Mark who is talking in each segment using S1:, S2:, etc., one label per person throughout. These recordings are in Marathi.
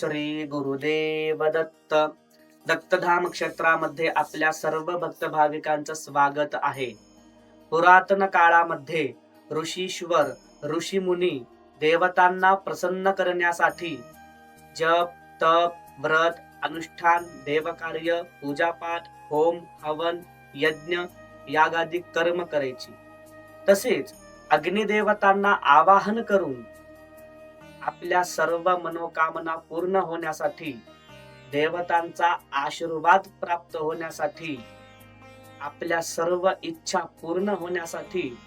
S1: श्री गुरुदेव दत्त. दत्तधाम क्षेत्रामध्ये आपल्या सर्व भक्त भाविकांचं स्वागत आहे. पुरातन काळामध्ये ऋषीश्वर ऋषीमुनी देवतांना प्रसन्न करण्यासाठी जप तप व्रत अनुष्ठान देवकार्य पूजापाठ होम हवन यज्ञ यागादी कर्म करायची. तसेच अग्निदेवतांना आवाहन करून आपल्या सर्व मनोकामना पूर्ण होण्यासाठी देवतांचा आशीर्वाद प्राप्त होण्यासाठी आपल्या सर्व इच्छा पूर्ण होण्यासाठी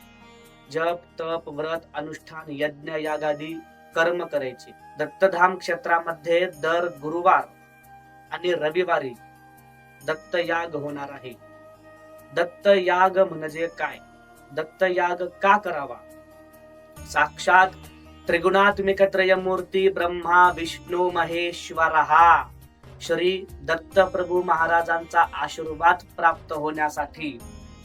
S1: जप तप व्रत अनुष्ठान यज्ञ यागादी कर्म करायचे. दत्तधाम क्षेत्रामध्ये दर गुरुवार आणि रविवारी दत्तयाग होणार आहे. दत्तयाग म्हणजे काय? दत्तयाग का करावा? साक्षात त्रिगुणात्मिक त्रयमूर्ती ब्रह्मा विष्णू महेश्वर श्री दत्त प्रभू महाराजांचा आशीर्वाद प्राप्त होण्यासाठी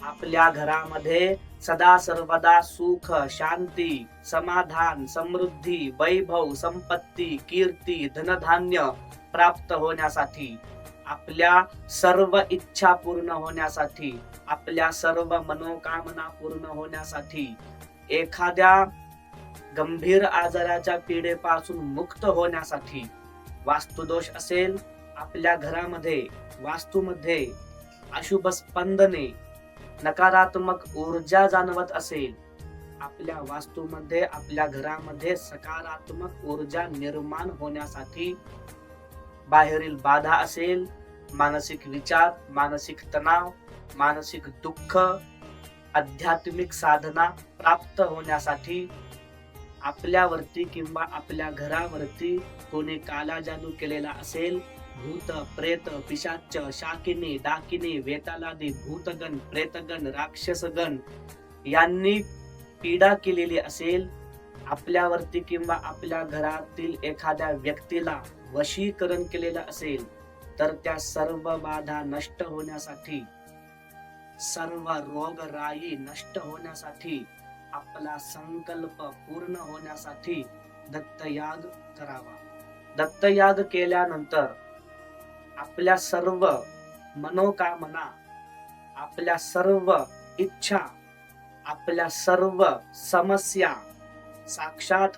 S1: आपल्या घरामध्ये सदा सर्वदा सुख शांती समाधान समृद्धी वैभव संपत्ती कीर्ती धनधान्य प्राप्त होण्यासाठी आपल्या सर्व इच्छा पूर्ण होण्यासाठी आपल्या सर्व मनोकामना पूर्ण होण्यासाठी एखाद्या गंभीर आजाराच्या पीडेपासून मुक्त होण्यासाठी वास्तुदोष असेल आपल्या घरामध्ये वास्तूमध्ये अशुभ स्पंदने नकारात्मक ऊर्जा जाणवत असेल आपल्या वास्तूमध्ये आपल्या घरामध्ये सकारात्मक ऊर्जा निर्माण होण्यासाठी बाहेरील बाधा असेल मानसिक विचार मानसिक तणाव मानसिक दुःख आध्यात्मिक साधना प्राप्त होण्यासाठी आपल्यावरती किंवा आपल्या घरावरती कोणी काला जादू केलेला असेल भूत प्रेत पिशाच शाकिनी डाकिनी वेतालादी भूतगण प्रेतगण राक्षसगण यांनी पीडा केलेली असेल आपल्यावरती किंवा आपल्या घरातील एखाद्या व्यक्तीला वशीकरण केलेलं असेल तर त्या सर्व बाधा नष्ट होण्यासाठी सर्व रोगराई नष्ट होण्यासाठी आपला संकल्प पूर्ण होण्यासाठी दत्तयाग करावा. दत्तयाग केल्यानंतर आपल्या सर्व मनोकामना आपल्या सर्व इच्छा आपल्या सर्व समस्या साक्षात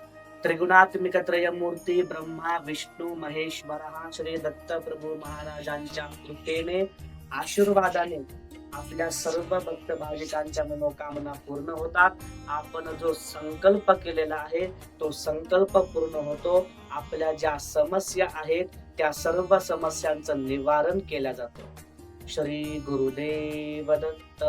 S1: त्रिगुणात्मिक त्रयमूर्ती ब्रह्मा विष्णू महेश्वर श्री दत्त प्रभू महाराजांच्या कृपेने आशीर्वादाने आपल्या सर्व भक्त भाविकांच्या मनोकामना पूर्ण होतात. आपण जो संकल्प केलेला आहे तो संकल्प पूर्ण होतो. आपल्या ज्या समस्या आहेत त्या सर्व समस्यांचं निवारण केल्या जातं. श्री गुरुदेव दत्त.